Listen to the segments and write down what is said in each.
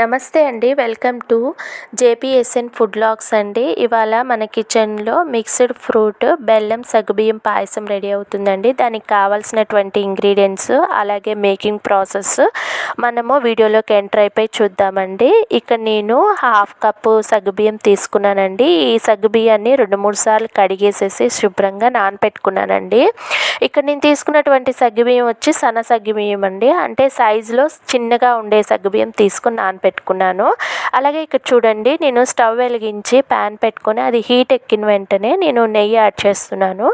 నమస్తే అండి welcome to JPSN food logs అండి. ఇవాళ మన కిచెన్లో మిక్స్డ్ ఫ్రూట్ బెల్లం సగ్గుబియ్యం పాయసం రెడీ అవుతుందండి. దానికి కావాల్సినటువంటి ఇంగ్రీడియంట్స్ అలాగే మేకింగ్ ప్రాసెస్ మనము వీడియోలోకి ఎంటర్ అయిపోయి చూద్దామండి. ఇక్కడ నేను హాఫ్ కప్పు సగ్గుబియ్యం తీసుకున్నానండి. ఈ సగ్గుబియ్యాన్ని రెండు మూడు సార్లు కడిగేసేసి శుభ్రంగా నానపెట్టుకున్నానండి. ఇక్కడ నేను తీసుకున్నటువంటి సగ్గుబియ్యం వచ్చి సన్న సగ్గుబియ్యం అండి. అంటే సైజులో చిన్నగా ఉండే సగ్గుబియ్యం తీసుకుని నానపెట్టుకున్నాను. పెట్టుకున్నాను. అలాగే ఇక్కడ చూడండి నేను స్టవ్ వెలిగించి ప్యాన్ పెట్టుకొని అది హీట్ ఎక్కిన వెంటనే నేను నెయ్యి యాడ్ చేస్తున్నాను.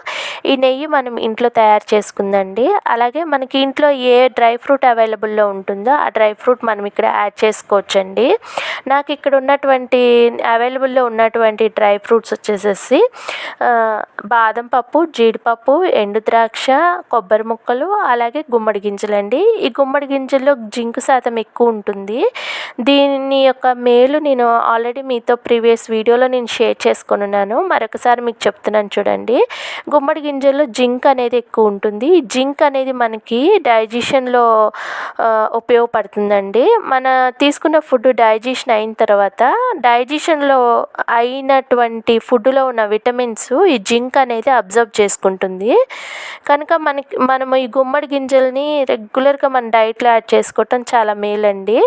ఈ నెయ్యి మనం ఇంట్లో తయారు చేసుకుందండి. అలాగే మనకి ఇంట్లో ఏ డ్రై ఫ్రూట్ అవైలబుల్లో ఉంటుందో ఆ డ్రై ఫ్రూట్ మనం ఇక్కడ యాడ్ చేసుకోవచ్చండి. నాకు ఇక్కడ ఉన్నటువంటి అవైలబుల్లో ఉన్నటువంటి డ్రై ఫ్రూట్స్ వచ్చేసేసి బాదం పప్పు జీడిపప్పు ఎండు ద్రాక్ష కొబ్బరి ముక్కలు అలాగే గుమ్మడి గింజలండి. ఈ గుమ్మడి గింజల్లో జింక్ శాతం ఎక్కువ ఉంటుంది. దీని యొక్క మేలు నేను ఆల్రెడీ మీతో ప్రీవియస్ వీడియోలో నేను షేర్ చేసుకుని ఉన్నాను. మరొకసారి మీకు చెప్తున్నాను చూడండి. గుమ్మడి గింజల్లో జింక్ అనేది ఎక్కువ ఉంటుంది. జింక్ అనేది మనకి డైజెషన్లో ఉపయోగపడుతుందండి. మన తీసుకున్న ఫుడ్ డైజెషన్ అయిన తర్వాత డైజెషన్లో అయినటువంటి ఫుడ్లో ఉన్న విటమిన్స్ ఈ జింక్ అనేది అబ్జర్వ్ చేసుకుంటుంది. కనుక మనకి మనము ఈ గుమ్మడి గింజల్ని రెగ్యులర్గా మన డైట్లో యాడ్ చేసుకోవటం చాలా మేలండి.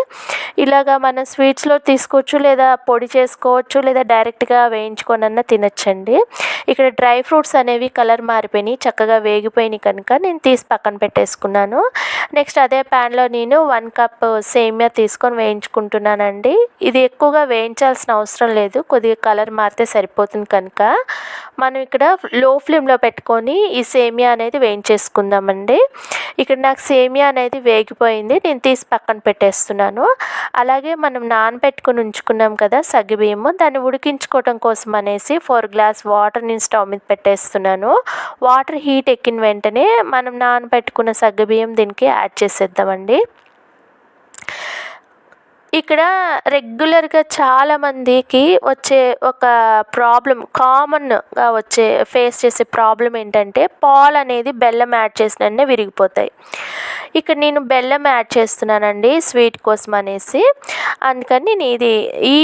ఇలా ఇలాగా మన స్వీట్స్లో తీసుకోవచ్చు లేదా పొడి చేసుకోవచ్చు లేదా డైరెక్ట్గా వేయించుకొనన్నా తినచ్చండి. ఇక్కడ డ్రై ఫ్రూట్స్ అనేవి కలర్ మారిపోయినాయి చక్కగా వేగిపోయినాయి కనుక నేను తీసి పక్కన పెట్టేసుకున్నాను. నెక్స్ట్ అదే ప్యాన్లో నేను వన్ కప్ సేమియా తీసుకొని వేయించుకుంటున్నానండి. ఇది ఎక్కువగా వేయించాల్సిన అవసరం లేదు కొద్దిగా కలర్ మారితే సరిపోతుంది కనుక. మనం ఇక్కడ లో ఫ్లేమ్లో పెట్టుకొని ఈ సేమియా అనేది వేయించేసుకుందామండి. ఇక్కడ నాకు సేమియా అనేది వేగిపోయింది నేను తీసి పక్కన పెట్టేస్తున్నాను. అలా అలాగే మనం నానబెట్టుకుని ఉంచుకున్నాం కదా సగ్గుబియ్యము దాన్ని ఉడికించుకోవటం కోసం అనేసి ఫోర్ గ్లాస్ వాటర్ నేను స్టవ్ మీద పెట్టేస్తున్నాను. వాటర్ హీట్ ఎక్కిన వెంటనే మనం నానబెట్టుకున్న సగ్గుబియ్యం దీనికి యాడ్ చేసేద్దామండి. ఇక్కడ రెగ్యులర్గా చాలామందికి వచ్చే ఒక ప్రాబ్లం కామన్గా వచ్చే ఫేస్ చేసే ప్రాబ్లం ఏంటంటే పాలు అనేది బెల్లం యాడ్ చేసిన విరిగిపోతాయి. ఇక్కడ నేను బెల్లం యాడ్ చేస్తున్నానండి స్వీట్ కోసం అనేసి. అందుకని నేను ఇది ఈ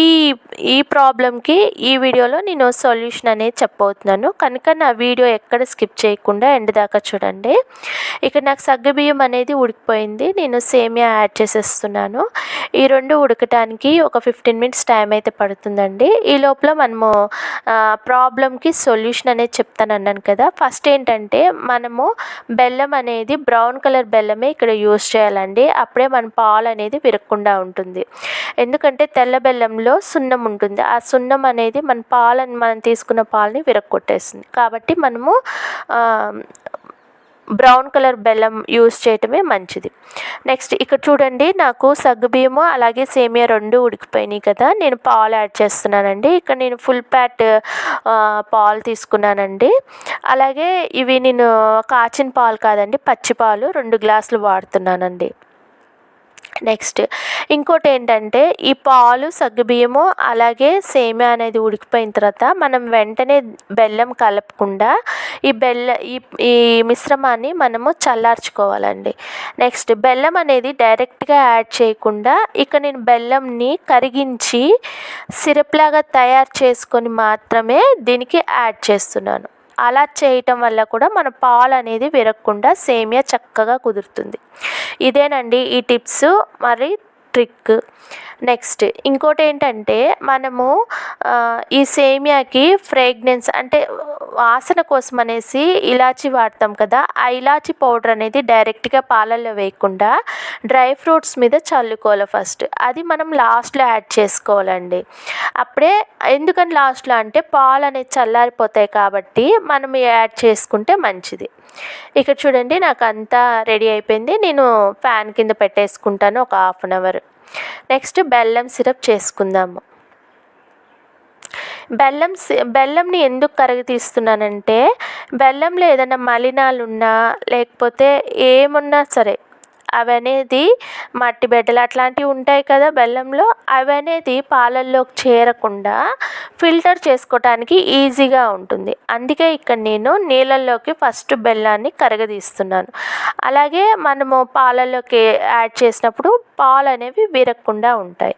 ఈ ప్రాబ్లంకి ఈ వీడియోలో నేను సొల్యూషన్ అనేది చెప్పబోతున్నాను. కనుక నా వీడియో ఎక్కడ స్కిప్ చేయకుండా ఎండ్ దాకా చూడండి. ఇక్కడ నాకు సగ్గుబియ్యం అనేది ఉడికిపోయింది. నేను సేమియా యాడ్ చేసేస్తున్నాను. ఈ రెండు ఉడకటానికి ఒక ఫిఫ్టీన్ మినిట్స్ టైం అయితే పడుతుందండి. ఈ లోపల మనము ప్రాబ్లంకి సొల్యూషన్ అనేది చెప్తాను అన్నాను కదా. ఫస్ట్ ఏంటంటే మనము బెల్లం అనేది బ్రౌన్ కలర్ బెల్లమే ఇక్కడ యూస్ చేయాలండి. అప్పుడే మన పాలు అనేది విరగకుండా ఉంటుంది. ఎందుకంటే తెల్ల బెల్లంలో సున్నం ఉంటుంది. ఆ సున్నం అనేది మన పాలని మనం తీసుకున్న పాలని విరగొట్టేస్తుంది. కాబట్టి మనము బ్రౌన్ కలర్ బెల్లం యూస్ చేయటమే మంచిది. నెక్స్ట్ ఇక్కడ చూడండి నాకు సగ్గుబియ్యము అలాగే సేమియా రెండు ఉడికిపోయినాయి కదా. నేను పాలు యాడ్ చేస్తున్నానండి. ఇక్కడ నేను ఫుల్ ప్యాట్ పాలు తీసుకున్నానండి. అలాగే ఇవి నేను కాచిన పాలు కాదండి పచ్చి పాలు రెండు గ్లాసులు వాడుతున్నానండి. నెక్స్ట్ ఇంకోటి ఏంటంటే ఈ పాలు సగ్గుబియ్యము అలాగే సేమియా అనేది ఉడికిపోయిన తర్వాత మనం వెంటనే బెల్లం కలపకుండా ఈ బెల్ల ఈ ఈ మిశ్రమాన్ని మనము చల్లార్చుకోవాలండి. నెక్స్ట్ బెల్లం అనేది డైరెక్ట్గా యాడ్ చేయకుండా ఇక నేను బెల్లంని కరిగించి సిరప్ లాగా తయారు చేసుకొని మాత్రమే దీనికి యాడ్ చేస్తున్నాను. అలా చేయటం వల్ల కూడా మన పాలు అనేది విరగకుండా సేమియా చక్కగా కుదురుతుంది. ఇదేనండి ఈ టిప్స్. మరి ట్రిక్ నెక్స్ట్ ఇంకోటి ఏంటంటే మనము ఈ సేమియాకి ఫ్రేగ్నెన్స్ అంటే వాసన కోసం అనేసి ఇలాచి వాడతాం కదా ఆ ఇలాచి పౌడర్ అనేది డైరెక్ట్గా పాలల్లో వేయకుండా డ్రై ఫ్రూట్స్ మీద చల్లుకోవాలి ఫస్ట్ అది మనం లాస్ట్లో యాడ్ చేసుకోవాలండి. అప్పుడే ఎందుకని లాస్ట్లో అంటే పాలు అనేది చల్లారిపోతాయి కాబట్టి మనం యాడ్ చేసుకుంటే మంచిది. ఇక్కడ చూడండి నాకు అంతా రెడీ అయిపోయింది. నేను ఫ్యాన్ కింద పెట్టేసుకుంటాను ఒక హాఫ్ అన్ అవర్ నెక్స్ట్ బెల్లం సిరప్ చేసుకుందాము. బెల్లం బెల్లంని ఎందుకు కరిగి తీస్తున్నానంటే బెల్లంలో ఏదైనా మలినాలు ఉన్నా లేకపోతే ఏమున్నా సరే అవి అనేది మట్టి బిడ్డలు అట్లాంటివి ఉంటాయి కదా బెల్లంలో అవి అనేది పాలల్లోకి చేరకుండా ఫిల్టర్ చేసుకోవటానికి ఈజీగా ఉంటుంది. అందుకే ఇక్కడ నేను నీళ్ళల్లోకి ఫస్ట్ బెల్లాన్ని కరగదీస్తున్నాను. అలాగే మనము పాలల్లోకి యాడ్ చేసినప్పుడు పాలు అనేవి విరగకుండా ఉంటాయి.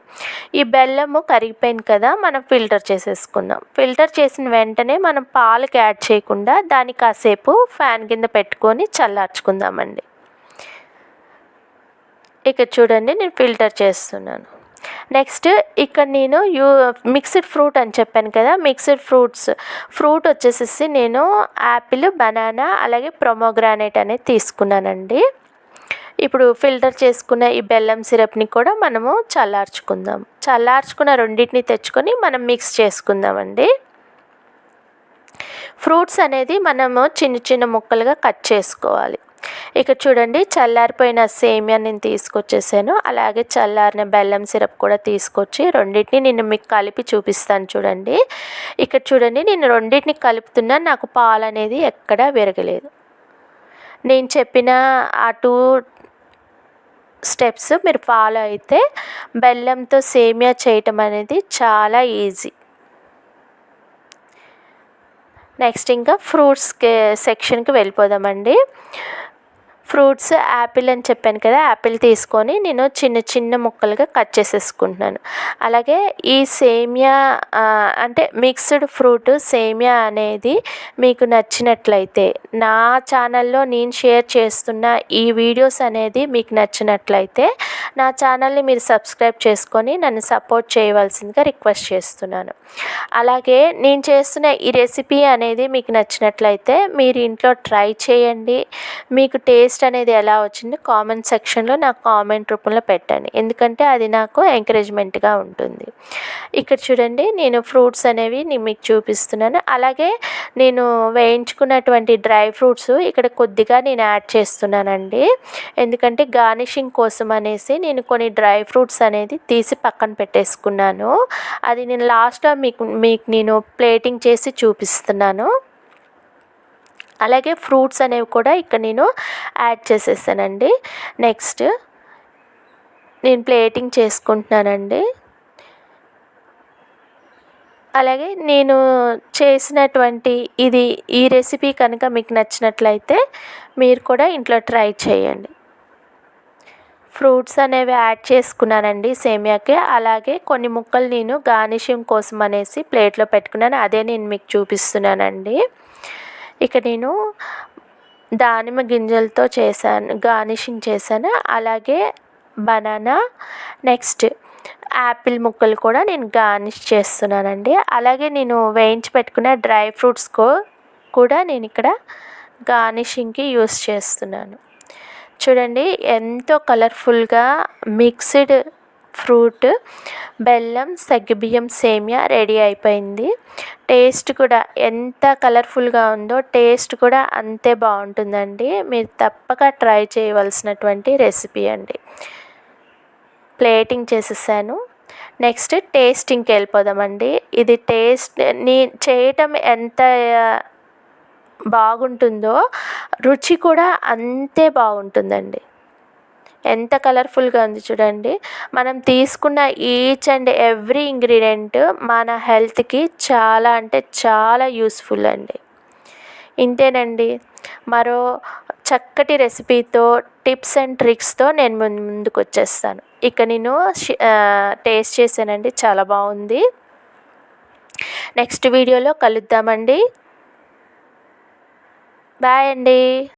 ఈ బెల్లము కరిగిపోయింది కదా మనం ఫిల్టర్ చేసేసుకుందాం. ఫిల్టర్ చేసిన వెంటనే మనం పాలకి యాడ్ చేయకుండా దాన్ని కాసేపు ఫ్యాన్ కింద పెట్టుకొని చల్లార్చుకుందామండి. ఇక చూడండి నేను ఫిల్టర్ చేస్తున్నాను. నెక్స్ట్ ఇక్కడ నేను యూ మిక్స్డ్ ఫ్రూట్ అని చెప్పాను కదా మిక్స్డ్ ఫ్రూట్స్. ఫ్రూట్ వచ్చేసేసి నేను యాపిల్ బనానా అలాగే ప్రొమోగ్రానైట్ అనేది తీసుకున్నానండి. ఇప్పుడు ఫిల్టర్ చేసుకున్న ఈ బెల్లం సిరప్ని కూడా మనము చల్లార్చుకుందాం. చల్లార్చుకున్న రెండింటిని తెచ్చుకొని మనం మిక్స్ చేసుకుందామండి. ఫ్రూట్స్ అనేది మనము చిన్న చిన్న ముక్కలుగా కట్ చేసుకోవాలి. ఇక చూడండి చల్లారిపోయిన సేమియా నేను తీసుకొచ్చేసాను. అలాగే చల్లారిన బెల్లం సిరప్ కూడా తీసుకొచ్చి రెండింటిని నేను మీకు కలిపి చూపిస్తాను చూడండి. ఇక్కడ చూడండి నేను రెండింటిని కలుపుతున్నా నాకు పాలు అనేది ఎక్కడా విరగలేదు. నేను చెప్పిన ఆ టూ స్టెప్స్ మీరు ఫాలో అయితే బెల్లంతో సేమియా చేయటం అనేది చాలా ఈజీ. నెక్స్ట్ ఇంకా ఫ్రూట్స్కి సెక్షన్కి వెళ్ళిపోదామండి. ఫ్రూట్స్ యాపిల్ అని చెప్పాను కదా యాపిల్ తీసుకొని నేను చిన్న చిన్న ముక్కలుగా కట్ చేసేసుకుంటున్నాను. అలాగే ఈ సేమియా అంటే మిక్స్డ్ ఫ్రూట్ సేమియా అనేది మీకు నచ్చినట్లయితే నా ఛానల్లో నేను షేర్ చేస్తున్న ఈ వీడియోస్ అనేది మీకు నచ్చినట్లయితే నా ఛానల్ని మీరు సబ్స్క్రైబ్ చేసుకొని నన్ను సపోర్ట్ చేయవలసిందిగా రిక్వెస్ట్ చేస్తున్నాను. అలాగే నేను చేస్తున్న ఈ రెసిపీ అనేది మీకు నచ్చినట్లయితే మీరు ఇంట్లో ట్రై చేయండి. మీకు టేస్ట్ అనేది ఎలా వచ్చింది కామెంట్ సెక్షన్లో నాకు కామెంట్ రూపంలో పెట్టండి. ఎందుకంటే అది నాకు ఎంకరేజ్మెంట్గా ఉంటుంది. ఇక్కడ చూడండి నేను ఫ్రూట్స్ అనేవి మీకు చూపిస్తున్నాను. అలాగే నేను వేయించుకున్నటువంటి డ్రై ఫ్రూట్స్ ఇక్కడ కొద్దిగా నేను యాడ్ చేస్తున్నానండి. ఎందుకంటే గార్నిషింగ్ కోసం అనేసి నేను కొన్ని డ్రై ఫ్రూట్స్ అనేది తీసి పక్కన పెట్టేసుకున్నాను. అది నేను లాస్ట్లో మీకు మీకు నేను ప్లేటింగ్ చేసి చూపిస్తున్నాను. అలాగే ఫ్రూట్స్ అనేవి కూడా ఇక్కడ నేను యాడ్ చేసేసానండి. నెక్స్ట్ నేను ప్లేటింగ్ చేసుకుంటున్నానండి. అలాగే నేను చేసినటువంటి ఇది ఈ రెసిపీ కనుక మీకు నచ్చినట్లయితే మీరు కూడా ఇంట్లో ట్రై చేయండి. ఫ్రూట్స్ అనేవి యాడ్ చేసుకున్నానండి సేమియాకి. అలాగే కొన్ని ముక్కలు నేను గార్నిషింగ్ కోసం అనేసి ప్లేట్లో పెట్టుకున్నాను. అదే నేను మీకు చూపిస్తున్నానండి. ఇక నేను దానిమ్మ గింజలతో చేశాను గార్నిషింగ్ చేశాను. అలాగే బనానా నెక్స్ట్ యాపిల్ ముక్కలు కూడా నేను గార్నిష్ చేస్తున్నానండి. అలాగే నేను వేయించి పెట్టుకున్న డ్రై ఫ్రూట్స్ కూడా నేను ఇక్కడ గార్నిషింగ్కి యూస్ చేస్తున్నాను. చూడండి ఎంతో కలర్ఫుల్గా మిక్స్డ్ ఫ్రూట్ బెల్లం సగ్గుబియ్యం సేమియా రెడీ అయిపోయింది. టేస్ట్ కూడా ఎంత కలర్ఫుల్గా ఉందో టేస్ట్ కూడా అంతే బాగుంటుందండి. మీరు తప్పక ట్రై చేయవలసినటువంటి రెసిపీ అండి. ప్లేటింగ్ చేసేసాను. నెక్స్ట్ టేస్టింగ్కి వెళ్ళిపోదామండి. ఇది టేస్ట్ నీ చేయటం ఎంత బాగుంటుందో రుచి కూడా అంతే బాగుంటుందండి. ఎంత కలర్ఫుల్గా ఉంది చూడండి. మనం తీసుకున్న ఈచ్ అండ్ ఎవ్రీ ఇంగ్రీడియంట్ మన హెల్త్కి చాలా అంటే చాలా యూస్ఫుల్ అండి. ఇంతేనండి. మరో చక్కటి రెసిపీతో టిప్స్ అండ్ ట్రిక్స్తో నేను ముందుకు వచ్చేస్తాను ఇక నేను టేస్ట్ చేశానండి. చాలా బాగుంది. నెక్స్ట్ వీడియోలో కలుద్దామండి. బాయ్ అండి.